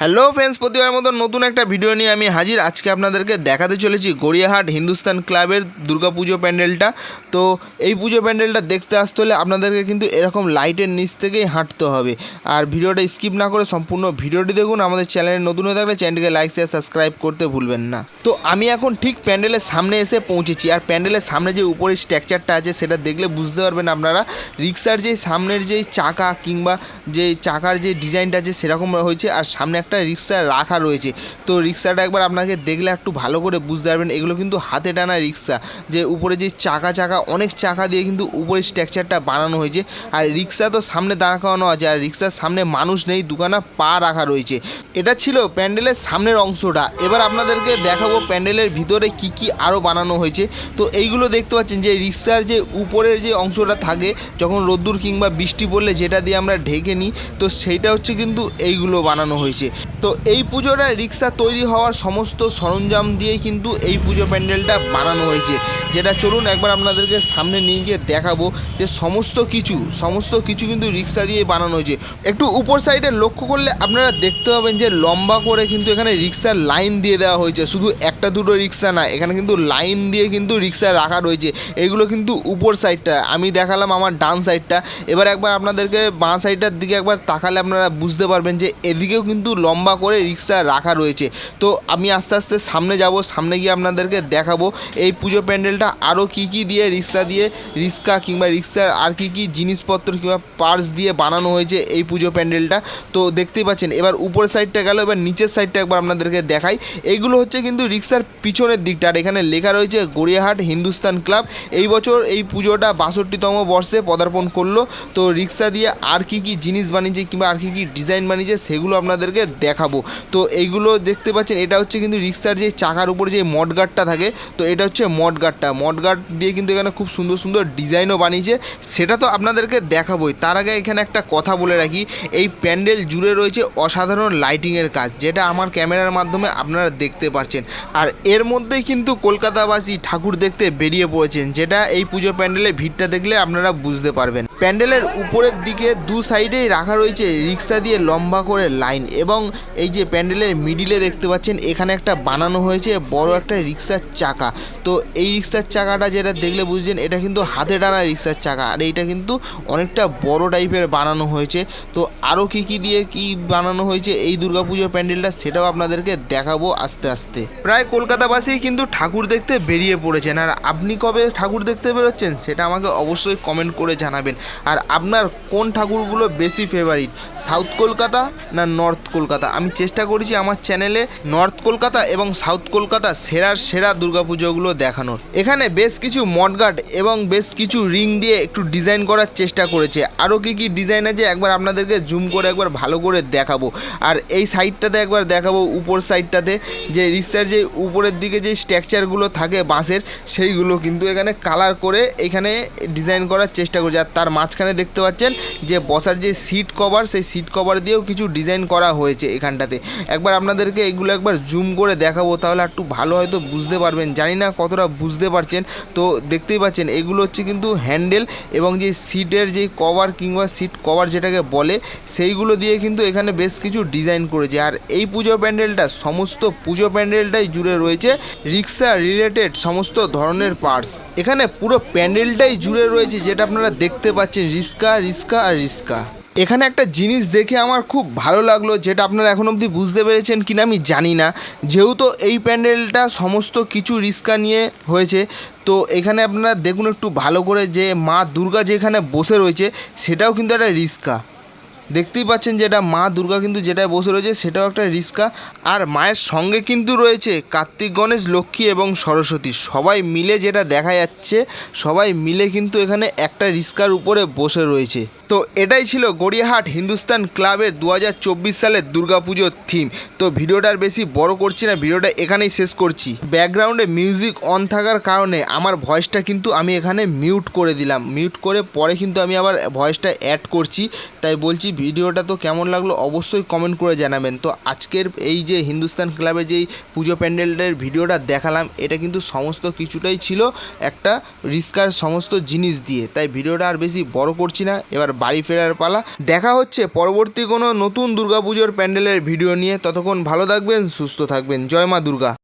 Hello friends প্রতিবার মতো নতুন একটা ভিডিও নিয়ে আমি হাজির। আজকে আপনাদেরকে দেখাতে চলেছি গড়িয়াহাট হিন্দুস্তান ক্লাবের দুর্গাপুজো প্যান্ডেলটা। তো এই পুজো প্যান্ডেলটা দেখতে আসতে হলে আপনাদেরকে কিন্তু এরকম লাইটের নিচ থেকেই হাঁটতে হবে। আর ভিডিওটা স্কিপ না করে সম্পূর্ণ ভিডিওটি দেখুন। আমাদের চ্যানেলে নতুন হয়ে থাকলে চ্যানেলটিকে লাইক, শেয়ার, সাবস্ক্রাইব করতে ভুলবেন না। তো আমি এখন ঠিক প্যান্ডেলের সামনে এসে পৌঁছেছি। আর প্যান্ডেলের সামনে যে উপরের স্ট্রাকচারটা আছে, সেটা দেখলে বুঝতে পারবেন আপনারা, রিক্সার যে সামনের যে চাকা কিংবা যে চাকার যে ডিজাইনটা আছে, সেরকম হয়েছে। আর সামনে একটা রিক্সা রাখা রয়েছে। তো রিক্সাটা একবার আপনাকে দেখলে একটু ভালো করে বুঝতে পারবেন। এগুলো কিন্তু হাতে টানা রিক্সা। যে উপরে যে চাকা চাকা অনেক চাকা দিয়ে কিন্তু উপরে স্ট্রাকচারটা বানানো হয়েছে। আর রিক্সা তো সামনে দাঁড় করানো আছে, আর রিক্সার সামনে মানুষ নেই, দুখানা পা রাখা রয়েছে। এটা ছিল প্যান্ডেলের সামনের অংশটা। এবার আপনাদেরকে দেখাবো প্যান্ডেলের ভিতরে কি কি আরও বানানো হয়েছে। তো এইগুলো দেখতে পাচ্ছেন যে রিক্সার যে উপরের যে অংশটা থাকে, যখন রোদ্দুর কিংবা বৃষ্টি পড়লে যেটা দিয়ে আমরা ঢেকে নিই, তো সেইটা হচ্ছে কিন্তু এইগুলো বানানো হয়েছে। তো এই পুজোটা রিক্সা তৈরি হওয়ার সমস্ত সরঞ্জাম দিয়েই কিন্তু এই পুজো প্যান্ডেলটা বানানো হয়েছে। যেটা চলুন একবার আপনাদেরকে সামনে নিয়ে গিয়ে দেখাবো যে সমস্ত কিছু সমস্ত কিছু কিন্তু রিক্সা দিয়ে বানানো হয়েছে। একটু উপর সাইডে লক্ষ্য করলে আপনারা দেখতে পাবেন যে লম্বা করে কিন্তু এখানে রিক্সার লাইন দিয়ে দেওয়া হয়েছে। শুধু একটা দুটো রিক্সা না, এখানে কিন্তু লাইন দিয়ে কিন্তু রিক্সা রাখা রয়েছে। এগুলো কিন্তু উপর সাইডটা, আমি দেখালাম আমার ডান সাইডটা। এবার একবার আপনাদেরকে বাঁ সাইডটার দিকে একবার তাকালে আপনারা বুঝতে পারবেন যে এদিকেও কিন্তু লম্বা করে রিক্সা রাখা রয়েছে। তো আমি আস্তে আস্তে সামনে যাব, সামনে গিয়ে আপনাদেরকে দেখাবো। এই পুজো প্যান্ডেলটা আরও কি কি দিয়ে রিক্সা দিয়ে, রিক্সা কিংবা রিক্সার আর কি কী জিনিসপত্র কিংবা পার্স দিয়ে বানানো হয়েছে এই পুজো প্যান্ডেলটা। তো দেখতেই পাচ্ছেন, এবার উপরের সাইডটা গেল, এবার নিচের সাইডটা একবার আপনাদেরকে দেখাই। এইগুলো হচ্ছে কিন্তু রিক্সার পিছনের দিকটা, আর এখানে লেখা রয়েছে গড়িয়াহাট হিন্দুস্তান ক্লাব। এই বছর এই পুজোটা বাষট্টিতম বর্ষে পদার্পণ করল। তো রিক্সা দিয়ে আর কি কি জিনিস বানিয়েছে কিংবা আর কি কি ডিজাইন বানিয়েছে সেগুলো আপনাদেরকে দেখাবো। তো এইগুলো দেখতে পাচ্ছেন, এটা হচ্ছে কিন্তু রিক্সার যে চাকার উপরে যে মডগার্ডটা থাকে, তো এটা হচ্ছে মডগার্ডটা মডগার্ড দিয়ে কিন্তু এখানে খুব সুন্দর সুন্দর ডিজাইনও বানিয়েছে। সেটা তো আপনাদেরকে দেখাবোই। তার আগে এখানে একটা কথা বলে রাখি। এই প্যান্ডেল জুড়ে রয়েছে অসাধারণ লাইটিংয়ের কাজ, যেটা আমার ক্যামেরার মাধ্যমে আপনারা দেখতে পাচ্ছেন আর এর মধ্যেই কিন্তু কলকাতাবাসী ঠাকুর দেখতে বেরিয়ে পড়েছেন, যেটা এই পুজো প্যান্ডেলে ভিড়টা দেখলে আপনারা বুঝতে পারবেন। প্যান্ডেলের উপরের দিকে দু সাইডেই রাখা রয়েছে রিক্সা দিয়ে লম্বা করে লাইন এবং এই যে প্যান্ডেলের মিডিলে দেখতে পাচ্ছেন, এখানে একটা বানানো হয়েছে বড় একটা রিক্সার চাকা। তো এই রিক্সার চাকাটা যেটা দেখলে বুঝছেন এটা কিন্তু হাতে টানা রিক্সার চাকা। আর এইটা কিন্তু অনেকটা বড় টাইপের বানানো হয়েছে। তো আরও কী কী দিয়ে কি বানানো হয়েছে এই দুর্গাপুজোর প্যান্ডেলটা সেটাও আপনাদেরকে দেখাবো আস্তে আস্তে। প্রায় কলকাতাবাসী কিন্তু ঠাকুর দেখতে বেরিয়ে পড়েছেন। আর আপনি কবে ঠাকুর দেখতে বেরোচ্ছেন সেটা আমাকে অবশ্যই কমেন্ট করে জানাবেন। আর আপনার কোন ঠাকুরগুলো বেশি ফেভারিট সাউথ কলকাতা না নর্থ কলকাতা? আমি চেষ্টা করেছি আমার চ্যানেলে নর্থ কলকাতা এবং সাউথ কলকাতা সেরার সেরা দুর্গাপুজোগুলো দেখানোর। এখানে বেশ কিছু মডগার্ড এবং বেশ কিছু রিং দিয়ে একটু ডিজাইন করার চেষ্টা করেছে। আরও কী কী ডিজাইন আছে একবার আপনাদেরকে জুম করে একবার ভালো করে দেখাবো। আর এই সাইডটাতে একবার দেখাবো উপর সাইডটাতে, যে রিক্সার যে উপরের দিকে যে স্ট্রাকচারগুলো থাকে বাঁশের, সেইগুলো কিন্তু এখানে কালার করে এখানে ডিজাইন করার চেষ্টা করছে। আর তার মাঝখানে দেখতে পাচ্ছেন যে বসার যে সিট কভার, সেই সিট কভার দিয়েও কিছু ডিজাইন করা হয়েছে এখানটাতে। একবার আপনাদেরকে এগুলো একবার জুম করে দেখাবো, তাহলে একটু ভালো হয়তো বুঝতে পারবেন। জানি না কতটা বুঝতে পারছেন। তো দেখতেই পাচ্ছেন, এগুলো হচ্ছে কিন্তু হ্যান্ডেল এবং যে সিটের যে কভার কিংবা সিট কভার যেটাকে বলে, সেইগুলো দিয়ে কিন্তু এখানে বেশ কিছু ডিজাইন করেছে। আর এই পুজো প্যান্ডেলটা সমস্ত পুজো প্যান্ডেলটাই জুড়ে রয়েছে, রিক্সা রিলেটেড সমস্ত ধরনের পার্টস এখানে পুরো প্যান্ডেলটাই জুড়ে রয়েছে, যেটা আপনারা দেখতে পাচ্ছেন রিস্কা রিস্কা আর রিস্কা এখানে একটা জিনিস দেখে আমার খুব ভালো লাগল, যেটা আপনারা এখন অবধি বুঝতে পেরেছেন কিনা আমি জানি না। যেহেতু এই প্যান্ডেলটা সমস্ত কিছু রিস্কা নিয়ে হয়েছে, তো এখানে আপনারা দেখুন একটু ভালো করে যে মা দুর্গা যেখানে বসে রয়েছে, সেটাও কিন্তু একটা রিস্কা। দেখতেই পাচ্ছেন যেটা মা দুর্গা কিন্তু যেটায় বসে রয়েছে, সেটাও একটা রিস্কা। আর মায়ের সঙ্গে কিন্তু রয়েছে কার্তিক গণেশ, লক্ষ্মী এবং সরস্বতী। সবাই মিলে যেটা দেখা যাচ্ছে, সবাই মিলে কিন্তু এখানে একটা রিস্কার উপরে বসে রয়েছে। তো এটাই ছিল গড়িয়াহাট হিন্দুস্তান ক্লাবের দু হাজার চব্বিশ সালের দুর্গাপুজোর থিম তো ভিডিওটার বেশি বড় করছি না, ভিডিওটা এখানেই শেষ করছি। ব্যাকগ্রাউন্ডে মিউজিক অন থাকার কারণে আমার ভয়েসটা কিন্তু আমি এখানে মিউট করে দিলাম। মিউট করে পরে কিন্তু আমি আবার ভয়েসটা অ্যাড করছি। তাই বলছি ভিডিওটা তো কেমন লাগল অবশ্যই কমেন্ট করে জানাবেন। তো আজকের এই যে হিন্দুস্তান ক্লাবে যেই পুজো প্যান্ডেলটার ভিডিওটা দেখালাম, এটা কিন্তু সমস্ত কিছুটাই ছিল একটা রিস্কার সমস্ত জিনিস দিয়ে। তাই ভিডিওটা আর বেশি বড় করছি না, এবার বাড়ি ফেরার পালা। দেখা হচ্ছে পরবর্তী কোনো নতুন দুর্গাপুজোর প্যান্ডেলের ভিডিও নিয়ে। ততক্ষণ ভালো থাকবেন, সুস্থ থাকবেন। জয় মা দুর্গা।